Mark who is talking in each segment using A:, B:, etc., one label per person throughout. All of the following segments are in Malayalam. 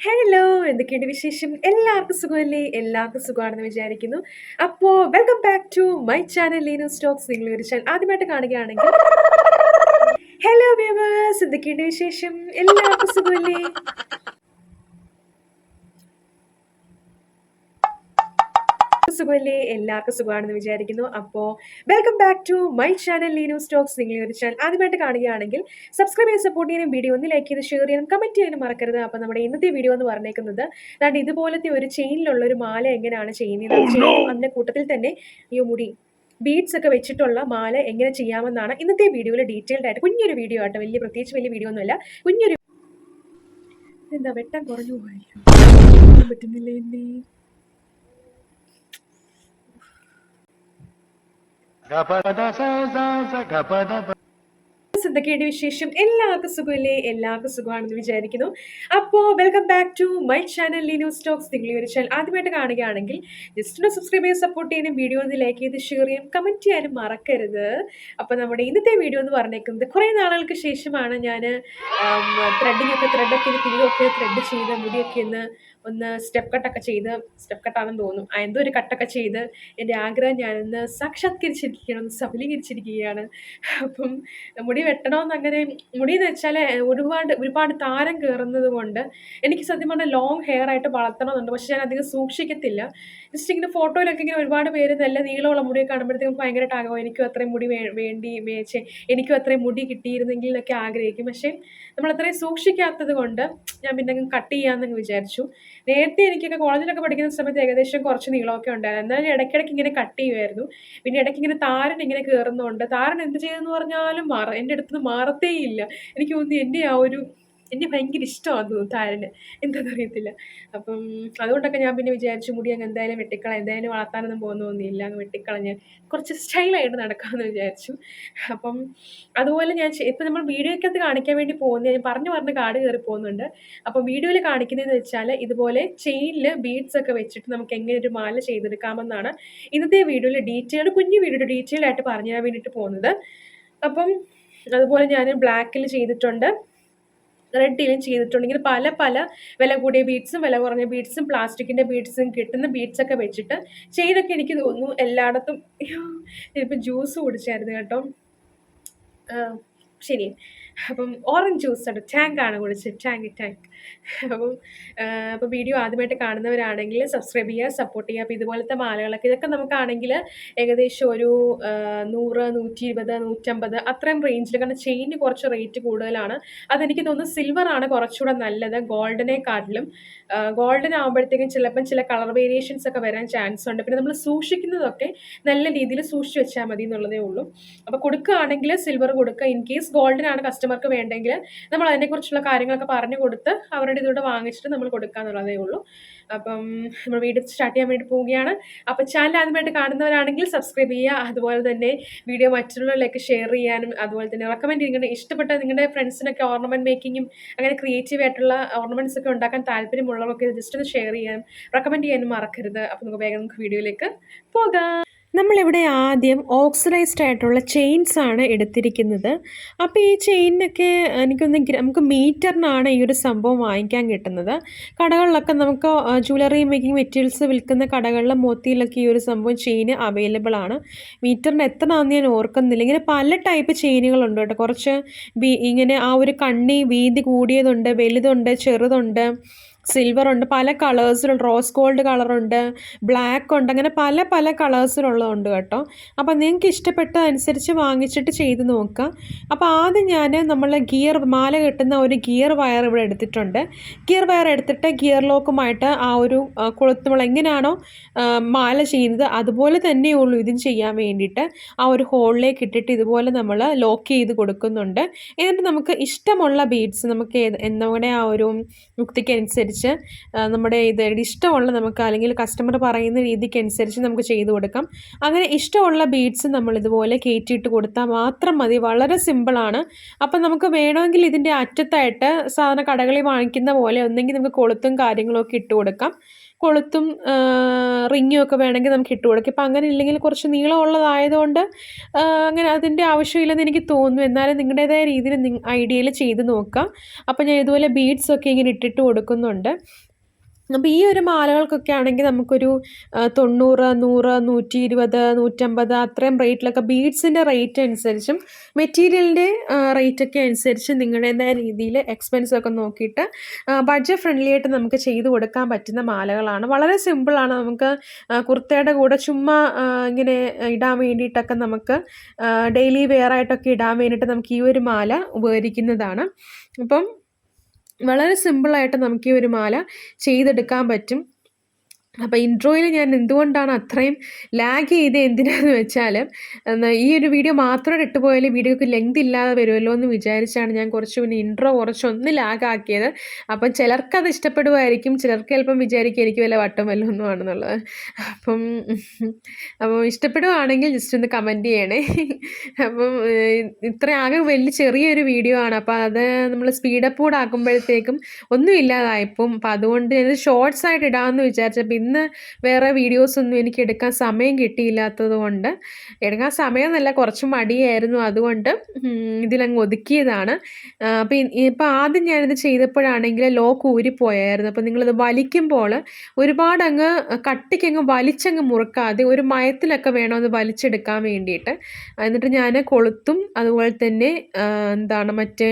A: ഹലോ എന്തൊക്കെയുണ്ട് വിശേഷം? എല്ലാവർക്കും സുഖമല്ലേ? എല്ലാവർക്കും സുഖമാണെന്ന് വിചാരിക്കുന്നു. അപ്പോൾ welcome back to my channel Leenu stokes നിങ്ങൾ ഒരു ചാനൽ ആദ്യമായിട്ട് കാണുകയാണെങ്കിൽ ഹലോ വ്യൂവേഴ്സ് എന്തൊക്കെയുണ്ട് വിശേഷം? എല്ലാവർക്കും സുഖമല്ലേ? സുഖമല്ലേ എല്ലാവർക്കും സുഖമാണെന്ന് വിചാരിക്കുന്നു. അപ്പോൾ welcome back to my channel Leeno stokes നിങ്ങൾ ഒരു ചാനൽ ആദ്യമായിട്ട് കാണുകയാണെങ്കിൽ സബ്സ്ക്രൈബ് ചെയ്ത് സപ്പോർട്ട് ചെയ്യാനും വീഡിയോ ഒന്ന് ലൈക്ക് ചെയ്ത് ഷെയർ ചെയ്യാനും കമന്റ് ചെയ്യാനും മറക്കരുത്. അപ്പോൾ നമ്മുടെ ഇന്നത്തെ വീഡിയോ എന്ന് പറഞ്ഞേക്കുന്നത് അതാണ്ട് ഇതുപോലത്തെ ഒരു ചെയിനിലുള്ള ഒരു മാല എങ്ങനെയാണ് ചെയ്യുന്നത്? ചെയിനും അതിന്റെ കൂട്ടത്തിൽ തന്നെ ഈ മുടി ബീഡ്സ് ഒക്കെ വെച്ചിട്ടുള്ള മാല എങ്ങനെ ചെയ്യാമെന്നാണ് ഇന്നത്തെ വീഡിയോയിൽ ഡീറ്റെയിൽഡ് ആയിട്ട് കുഞ്ഞൊരു വീഡിയോ ആട്ടോ. വലിയ പ്രത്യേകിച്ച് വലിയ വീഡിയോ ഒന്നുമല്ല. കുഞ്ഞൊരു എന്താ വെട്ടം കുറഞ്ഞു പോയി പറ്റുന്നില്ല എന്നെ గపద స గపద എന്തൊക്കെയുണ്ട് വിശേഷം? എല്ലാവർക്കും സുഖമല്ലേ? എല്ലാവർക്കും സുഖമാണെന്ന് വിചാരിക്കുന്നു. അപ്പോൾ welcome back to my channel Leeno stokes നിങ്ങൾ ഒരു ചാനൽ ആദ്യമായിട്ട് കാണുകയാണെങ്കിൽ ജസ്റ്റ് ഒന്ന് സബ്സ്ക്രൈബ് ചെയ്ത് സപ്പോർട്ട് ചെയ്യാനും വീഡിയോ ഒന്ന് ലൈക്ക് ചെയ്ത് ഷെയർ ചെയ്യാം കമന്റ് ചെയ്യാനും മറക്കരുത്. അപ്പോൾ നമ്മുടെ ഇന്നത്തെ വീഡിയോ എന്ന് പറഞ്ഞേക്കുന്നത് കുറേ നാളുകൾക്ക് ശേഷമാണ് ഞാൻ ത്രെഡിങ് ഒക്കെ ത്രെഡൊക്കെ തിരികെയൊക്കെ ത്രെഡ് ചെയ്ത് മുടിയൊക്കെ ഒന്ന് ഒന്ന് സ്റ്റെപ്പ് കട്ടൊക്കെ ചെയ്ത് സ്റ്റെപ്പ് കട്ടാണെന്ന് തോന്നും എന്തോ ഒരു കട്ടൊക്കെ ചെയ്ത് എന്റെ ആഗ്രഹം ഞാനൊന്ന് സാക്ഷാത്കരിച്ചിരിക്കുകയാണ് ഒന്ന് സഫലീകരിച്ചിരിക്കുകയാണ്. അപ്പം മുടി വെട്ടണമെന്ന് അങ്ങനെ മുടി എന്ന് വെച്ചാൽ ഒരുപാട് ഒരുപാട് താരം കയറുന്നത് കൊണ്ട് എനിക്ക് സത്യം പറഞ്ഞാൽ ലോങ് ഹെയർ ആയിട്ട് വളർത്തണമെന്നുണ്ട് പക്ഷെ ഞാൻ അധികം സൂക്ഷിക്കത്തില്ല. ജസ്റ്റ് ഇങ്ങനെ ഫോട്ടോയിലൊക്കെ ഇങ്ങനെ ഒരുപാട് പേര് നല്ല നീളമുള്ള മുടി കാണുമ്പോഴത്തേക്കും ഭയങ്കരമായിട്ട് ആഗ്രഹം എനിക്കും അത്രയും മുടി വേണ്ടി മേച്ചേ എനിക്കും അത്രയും മുടി കിട്ടിയിരുന്നെങ്കിൽ എന്നൊക്കെ ആഗ്രഹിക്കും. പക്ഷേ നമ്മൾ അത്രയും സൂക്ഷിക്കാത്തത് കൊണ്ട് ഞാൻ പിന്നെ കട്ട് ചെയ്യാമെന്നങ്ങ് വിചാരിച്ചു. നേരത്തെ എനിക്കൊക്കെ കോളേജിലൊക്കെ പഠിക്കുന്ന സമയത്ത് ഏകദേശം കുറച്ച് നീളമൊക്കെ ഉണ്ടായിരുന്നു. എന്നാലും ഇടയ്ക്കിടയ്ക്ക് ഇങ്ങനെ കട്ട് ചെയ്യുമായിരുന്നു. പിന്നെ ഇടയ്ക്ക് ഇങ്ങനെ താരൻ ഇങ്ങനെ കയറുന്നുണ്ട് താരൻ എന്ത് ചെയ്തെന്ന് പറഞ്ഞാലും മാറ എന്റെ അടുത്ത് നിന്ന് മാറത്തേയില്ല. എനിക്ക് തോന്നുന്നു എന്റെ ആ ഒരു എന്നെ ഭയങ്കര ഇഷ്ടമാണ് താരനെ. എന്താണെന്ന് അറിയത്തില്ല. അപ്പം അതുകൊണ്ടൊക്കെ ഞാൻ പിന്നെ വിചാരിച്ചു മുടി അങ്ങ് എന്തായാലും വെട്ടിക്കളയാം എന്തായാലും വളർത്താനൊന്നും പോകുന്നൊന്നുമില്ല അങ്ങ് വെട്ടിക്കളഞ്ഞ് കുറച്ച് സ്റ്റൈലായിട്ട് നടക്കാമെന്ന് വിചാരിച്ചു. അപ്പം അതുപോലെ ഞാൻ ഇപ്പം നമ്മൾ വീഡിയോയ്ക്കകത്ത് കാണിക്കാൻ വേണ്ടി പോകുന്നത് ഞാൻ പറഞ്ഞു പറഞ്ഞ് കാട് കയറി പോകുന്നുണ്ട്. അപ്പം വീഡിയോയിൽ കാണിക്കുന്നതെന്ന് വെച്ചാൽ ഇതുപോലെ ചെയിനിൽ ബീഡ്സ് ഒക്കെ വെച്ചിട്ട് നമുക്ക് എങ്ങനെ ഒരു മാല ചെയ്തെടുക്കാമെന്നാണ് ഇന്നത്തെ വീഡിയോയിൽ ഡീറ്റെയിൽഡ് കുഞ്ഞു വീഡിയോ ഡീറ്റെയിൽ ആയിട്ട് പറഞ്ഞു തരാൻ വേണ്ടിയിട്ട് പോകുന്നത്. അപ്പം അതുപോലെ ഞാൻ ബ്ലാക്കിൽ ചെയ്തിട്ടുണ്ട്. റെഡിലും ചെയ്തിട്ടുണ്ടെങ്കിൽ പല പല വില കൂടിയ ബീഡ്സും വില കുറഞ്ഞ ബീഡ്സും പ്ലാസ്റ്റിക്കിന്റെ ബീഡ്സും കിട്ടുന്ന ബീഡ്സൊക്കെ വെച്ചിട്ട് ചെയ്തൊക്കെ എനിക്ക് തോന്നുന്നു. എല്ലായിടത്തും ഇപ്പം ജ്യൂസ് കുടിച്ചായിരുന്നു കേട്ടോ. ശരി. അപ്പം ഓറഞ്ച് ജ്യൂസ് ആണ് ടാങ്ക് ആണ് കുടിച്ചത്. Tank tank. അപ്പം അപ്പോൾ വീഡിയോ ആദ്യമായിട്ട് കാണുന്നവരാണെങ്കിൽ സബ്സ്ക്രൈബ് ചെയ്യുക സപ്പോർട്ട് ചെയ്യുക. അപ്പോൾ ഇതുപോലത്തെ മാലകളൊക്കെ ഇതൊക്കെ നമുക്കാണെങ്കിൽ ഏകദേശം ഒരു നൂറ് നൂറ്റി ഇരുപത് നൂറ്റമ്പത് അത്രയും റേഞ്ചിൽ കാരണം ചെയിന് കുറച്ച് റേറ്റ് കൂടുതലാണ്. അതെനിക്ക് തോന്നുന്നു സിൽവർ ആണ് കുറച്ചുകൂടെ നല്ലത്. ഗോൾഡിനെക്കാട്ടിലും ഗോൾഡൻ ആകുമ്പോഴത്തേക്കും ചിലപ്പം ചില കളർ വേരിയേഷൻസ് ഒക്കെ വരാൻ ചാൻസ് ഉണ്ട്. പിന്നെ നമ്മൾ സൂക്ഷിക്കുന്നതൊക്കെ നല്ല രീതിയിൽ സൂക്ഷിച്ച് വെച്ചാൽ മതി എന്നുള്ളതേ ഉള്ളൂ. അപ്പോൾ കൊടുക്കുകയാണെങ്കിൽ സിൽവർ കൊടുക്കുക. ഇൻ കേസ് ഗോൾഡൻ ആണ് കസ്റ്റമർക്ക് വേണ്ടെങ്കിൽ നമ്മൾ അതിനെക്കുറിച്ചുള്ള കാര്യങ്ങളൊക്കെ പറഞ്ഞു കൊടുത്ത് അവരുടെ ഇതിലൂടെ വാങ്ങിച്ചിട്ട് നമ്മൾ കൊടുക്കുക എന്നുള്ളതേ ഉള്ളൂ. അപ്പം നമ്മൾ വീഡിയോ സ്റ്റാർട്ട് ചെയ്യാൻ വേണ്ടി പോവുകയാണ്. അപ്പോൾ ചാനൽ ആദ്യമായിട്ട് കാണുന്നവരാണെങ്കിൽ സബ്സ്ക്രൈബ് ചെയ്യുക. അതുപോലെ തന്നെ വീഡിയോ മറ്റുള്ളവരിലേക്ക് ഷെയർ ചെയ്യാനും അതുപോലെ തന്നെ റെക്കമെൻഡ് നിങ്ങളുടെ ഇഷ്ടപ്പെട്ട നിങ്ങളുടെ ഫ്രണ്ട്സിനൊക്കെ ഓർണമെന്റ് മേക്കിങ്ങും അങ്ങനെ ക്രിയേറ്റീവ് ആയിട്ടുള്ള ഓർണമെന്റ്സ് ഒക്കെ ഉണ്ടാക്കാൻ താല്പര്യമുള്ളവർക്ക് ജസ്റ്റ് ഒന്ന് ഷെയർ ചെയ്യാനും റെക്കമെൻഡ് ചെയ്യാനും മറക്കരുത്. അപ്പോൾ നമുക്ക് വേഗം നമുക്ക് വീഡിയോയിലേക്ക് പോകാം. നമ്മളിവിടെ ആദ്യം ഓക്സിഡൈസ്ഡ് ആയിട്ടുള്ള ചെയിൻസ് ആണ് എടുത്തിരിക്കുന്നത്. അപ്പോൾ ഈ ചെയിനൊക്കെ എനിക്കൊന്ന് നമുക്ക് മീറ്ററിനാണ് ഈ ഒരു സംഭവം വാങ്ങിക്കാൻ കിട്ടുന്നത്. കടകളിലൊക്കെ നമുക്ക് ജ്വല്ലറി മേക്കിംഗ് മെറ്റീരിയൽസ് വിൽക്കുന്ന കടകളിൽ മോത്തിയിലൊക്കെ ഈ ഒരു സംഭവം ചെയിൻ അവൈലബിൾ ആണ്. മീറ്ററിന് എത്രയാണെന്ന് ഞാൻ ഓർക്കുന്നില്ല. ഇങ്ങനെ പല ടൈപ്പ് ചെയിനുകളുണ്ട് കേട്ടോ. കുറച്ച് ഇങ്ങനെ ആ ഒരു കണ്ണി വീതി കൂടിയതുണ്ട് വലുതുണ്ട് ചെറുതുണ്ട്. സിൽവർ ഉണ്ട് പല കളേഴ്സിലുള്ള റോസ് ഗോൾഡ് കളറുണ്ട് ബ്ലാക്ക് ഉണ്ട് അങ്ങനെ പല പല കളേഴ്സിലുള്ളതുണ്ട് കേട്ടോ. അപ്പോൾ നിങ്ങൾക്ക് ഇഷ്ടപ്പെട്ടതനുസരിച്ച് വാങ്ങിച്ചിട്ട് ചെയ്ത് നോക്കാം. അപ്പോൾ ആദ്യം ഞാൻ നമ്മൾ ഗിയർ മാല കെട്ടുന്ന ഒരു ഗിയർ വയർ ഇവിടെ എടുത്തിട്ടുണ്ട്. ഗിയർ വയർ എടുത്തിട്ട് ഗിയർ ലോക്കുമായിട്ട് ആ ഒരു കൊളുത്തുമ്പോൾ എങ്ങനെയാണോ മാല ചെയ്യുന്നത് അതുപോലെ തന്നെയുള്ളൂ ഇതും ചെയ്യാൻ വേണ്ടിയിട്ട്. ആ ഒരു ഹോളിലേക്ക് ഇട്ടിട്ട് ഇതുപോലെ നമ്മൾ ലോക്ക് ചെയ്ത് കൊടുക്കുന്നുണ്ട്. എന്നിട്ട് നമുക്ക് ഇഷ്ടമുള്ള ബീഡ്സ് നമുക്ക് നമ്മുടെ ആ ഒരു യുക്തിക്ക് അനുസരിച്ച് നമ്മുടെ ഇത് ഇഷ്ടമുള്ള നമുക്ക് അല്ലെങ്കിൽ കസ്റ്റമർ പറയുന്ന രീതിക്ക് അനുസരിച്ച് നമുക്ക് ചെയ്തു കൊടുക്കാം. അങ്ങനെ ഇഷ്ടമുള്ള ബീഡ്സ് നമ്മൾ ഇതുപോലെ കയറ്റിയിട്ട് കൊടുത്താൽ മാത്രം മതി. വളരെ സിമ്പിളാണ് അപ്പം നമുക്ക് വേണമെങ്കിൽ ഇതിന്റെ അറ്റത്തായിട്ട് സാധാരണ കടകളിൽ വാങ്ങിക്കുന്ന പോലെ ഒന്നെങ്കിൽ നമുക്ക് കൊളുത്തും കാര്യങ്ങളൊക്കെ ഇട്ട് കൊടുക്കാം. കൊളുത്തും റിങ്ങും ഒക്കെ വേണമെങ്കിൽ നമുക്ക് ഇട്ട് കൊടുക്കും. ഇപ്പം അങ്ങനെ ഇല്ലെങ്കിൽ കുറച്ച് നീളമുള്ളതായതുകൊണ്ട് അങ്ങനെ അതിന്റെ ആവശ്യമില്ലെന്ന് എനിക്ക് തോന്നുന്നു. എന്നാലും നിങ്ങളുടേതായ രീതിയിൽ ഐഡിയയിൽ ചെയ്ത് നോക്കാം. അപ്പോൾ ഞാൻ ഇതുപോലെ ബീഡ്സൊക്കെ ഇങ്ങനെ ഇട്ടിട്ട് കൊടുക്കുന്നുണ്ട്. അപ്പോൾ ഈ ഒരു മാലകൾക്കൊക്കെ ആണെങ്കിൽ നമുക്കൊരു തൊണ്ണൂറ് നൂറ് നൂറ്റി ഇരുപത് നൂറ്റമ്പത് അത്രയും റേറ്റിലൊക്കെ ബീഡ്സിന്റെ റേറ്റ് അനുസരിച്ചും മെറ്റീരിയലിന്റെ റേറ്റൊക്കെ അനുസരിച്ച് നിങ്ങളുടേതായ രീതിയിൽ എക്സ്പെൻസൊക്കെ നോക്കിയിട്ട് ബഡ്ജറ്റ് ഫ്രണ്ട്ലി ആയിട്ട് നമുക്ക് ചെയ്ത് കൊടുക്കാൻ പറ്റുന്ന മാലകളാണ്. വളരെ സിമ്പിളാണ് നമുക്ക് കുർത്തയുടെ കൂടെ ചുമ്മാ ഇങ്ങനെ ഇടാൻ വേണ്ടിയിട്ടൊക്കെ നമുക്ക് ഡെയിലി വെയർ ആയിട്ടൊക്കെ ഇടാൻ വേണ്ടിയിട്ട് നമുക്ക് ഈ ഒരു മാല ഉപകരിക്കുന്നതാണ്. അപ്പം വളരെ സിമ്പിളായിട്ട് നമുക്ക് ഈ ഒരു മാല ചെയ്തെടുക്കാൻ പറ്റും. അപ്പോൾ ഇൻട്രോയിൽ ഞാൻ എന്തുകൊണ്ടാണ് അത്രയും ലാഗ് ചെയ്ത് എന്തിനാന്ന് വെച്ചാൽ ഈ ഒരു വീഡിയോ മാത്രം ഇട്ടുപോയാൽ വീഡിയോക്ക് ലെങ്ത് ഇല്ലാതെ വരുമല്ലോ എന്ന് വിചാരിച്ചാണ് ഞാൻ കുറച്ച് പിന്നെ ഇൻട്രോ കുറച്ചൊന്ന് ലാഗാക്കിയത് അപ്പം ചിലർക്കത് ഇഷ്ടപ്പെടുമായിരിക്കും ചിലർക്ക് ചിലപ്പം വിചാരിക്കും എനിക്ക് വല്ല വട്ടം വല്ല ഒന്നും ആണെന്നുള്ളത്. അപ്പം അപ്പം ഇഷ്ടപ്പെടുവാണെങ്കിൽ ജസ്റ്റ് ഒന്ന് കമന്റ് ചെയ്യണേ. അപ്പം ഇത്ര ആകെ വലിയ ചെറിയൊരു വീഡിയോ ആണ്. അപ്പോൾ അത് നമ്മൾ സ്പീഡപ്പ് കൂടെ ആക്കുമ്പോഴത്തേക്കും ഒന്നും ഇല്ലാതായപ്പം അപ്പം അതുകൊണ്ട് ഇത് ഷോർട്സ് ആയിട്ട് ഇടാമെന്ന് വിചാരിച്ചപ്പോൾ ഇന്ന് വേറെ വീഡിയോസൊന്നും എനിക്ക് എടുക്കാൻ സമയം കിട്ടിയില്ലാത്തത് കൊണ്ട് എടുക്കാൻ സമയം എന്നല്ല കുറച്ച് മടിയായിരുന്നു. അതുകൊണ്ട് ഇതിലങ്ങ് ഒതുക്കിയതാണ്. അപ്പോൾ ഇപ്പോൾ ആദ്യം ഞാനിത് ചെയ്തപ്പോഴാണെങ്കിൽ ലോക്ക് ഊരിപ്പോയായിരുന്നു അപ്പോൾ നിങ്ങളിത് വലിക്കുമ്പോൾ ഒരുപാട് അങ്ങ് കട്ടിക്കങ്ങ് വലിച്ചങ്ങ് മുറുക്കാതെ ഒരു മയത്തിലൊക്കെ വേണം അത് വലിച്ചെടുക്കാൻ വേണ്ടിയിട്ട്. എന്നിട്ട് ഞാൻ കൊളുത്തും അതുപോലെ തന്നെ എന്താണ് മറ്റേ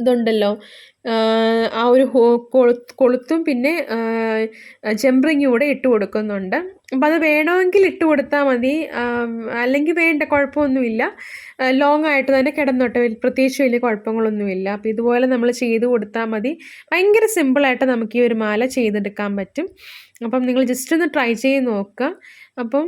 A: ഇതുണ്ടല്ലോ ആ ഒരു കൊളുത്തും പിന്നെ ജംറിങ് കൂടെ ഇട്ട് കൊടുക്കുന്നുണ്ട്. അപ്പോൾ അത് വേണമെങ്കിൽ ഇട്ട് കൊടുത്താൽ മതി. അല്ലെങ്കിൽ വേണ്ട കുഴപ്പമൊന്നുമില്ല. ലോങ് ആയിട്ട് തന്നെ കിടന്നോട്ടെ. പ്രത്യേകിച്ച് വലിയ കുഴപ്പങ്ങളൊന്നുമില്ല. അപ്പോൾ ഇതുപോലെ നമ്മൾ ചെയ്ത് കൊടുത്താൽ മതി. ഭയങ്കര സിമ്പിളായിട്ട് നമുക്ക് ഈ ഒരു മാല ചെയ്തെടുക്കാൻ പറ്റും. അപ്പം നിങ്ങൾ ജസ്റ്റ് ഒന്ന് ട്രൈ ചെയ്ത് നോക്കുക. അപ്പം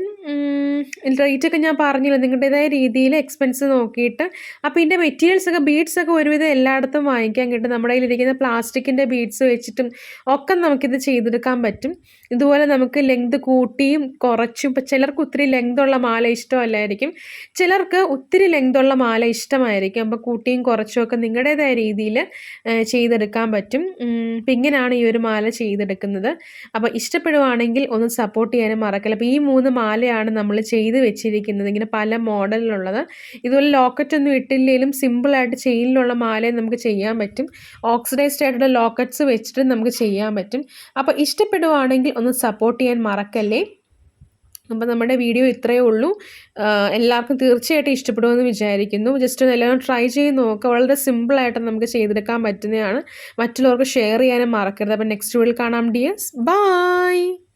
A: റേറ്റൊക്കെ ഞാൻ പറഞ്ഞില്ല നിങ്ങളുടേതായ രീതിയിൽ എക്സ്പെൻസ് നോക്കിയിട്ട്. അപ്പോൾ ഇതിന്റെ മെറ്റീരിയൽസ് ഒക്കെ ബീഡ്സ് ഒക്കെ ഒരുവിധം എല്ലായിടത്തും വാങ്ങിക്കാൻ കിട്ടും. നമ്മുടെ കയ്യിലിരിക്കുന്ന പ്ലാസ്റ്റിക്കിന്റെ ബീഡ്സ് വെച്ചിട്ടും ഒക്കെ നമുക്കിത് ചെയ്തെടുക്കാൻ പറ്റും. ഇതുപോലെ നമുക്ക് ലെങ്ത് കൂട്ടിയും കുറച്ചും ഇപ്പം ചിലർക്ക് ഒത്തിരി ലെങ്ത് ഉള്ള മാല ഇഷ്ടമല്ലായിരിക്കും. ചിലർക്ക് ഒത്തിരി ലെങ്ത് ഉള്ള മാല ഇഷ്ടമായിരിക്കും. അപ്പോൾ കൂട്ടിയും കുറച്ചും ഒക്കെ നിങ്ങളുടേതായ രീതിയിൽ ചെയ്തെടുക്കാൻ പറ്റും. അപ്പം ഇങ്ങനെയാണ് ഈ ഒരു മാല ചെയ്തെടുക്കുന്നത്. അപ്പോൾ ഇഷ്ടപ്പെടുവാണെങ്കിൽ ഒന്ന് സപ്പോർട്ട് ചെയ്യാനും മറക്കില്ല. അപ്പോൾ ഈ മൂന്ന് മാലയാണ് നമ്മൾ ചെയ്ത് വെച്ചിരിക്കുന്നത്. ഇങ്ങനെ പല മോഡലിലുള്ളത്. ഇതുപോലെ ലോക്കറ്റ് ഒന്നും ഇട്ടില്ലെങ്കിലും സിമ്പിളായിട്ട് ചെയിനിലുള്ള മാലയും നമുക്ക് ചെയ്യാൻ പറ്റും. ഓക്സിഡൈസ്ഡ് ആയിട്ടുള്ള ലോക്കറ്റ്സ് വെച്ചിട്ട് നമുക്ക് ചെയ്യാൻ പറ്റും. അപ്പോൾ ഇഷ്ടപ്പെടുവാണെങ്കിൽ ഒന്ന് സപ്പോർട്ട് ചെയ്യാൻ മറക്കല്ലേ? അപ്പോൾ നമ്മുടെ വീഡിയോ ഇത്രയേ ഉള്ളൂ. എല്ലാവർക്കും തീർച്ചയായിട്ടും ഇഷ്ടപ്പെടുമെന്ന് വിചാരിക്കുന്നു. ജസ്റ്റ് ഒന്ന് എല്ലാവരും ട്രൈ ചെയ്ത് നോക്കുക വളരെ സിമ്പിളായിട്ട് നമുക്ക് ചെയ്തെടുക്കാൻ പറ്റുന്നതാണ്. മറ്റുള്ളവർക്ക് ഷെയർ ചെയ്യാനും മറക്കരുത്. അപ്പോൾ നെക്സ്റ്റ് വീഡിയോയിൽ കാണാം ഡിയേഴ്സ് ബൈ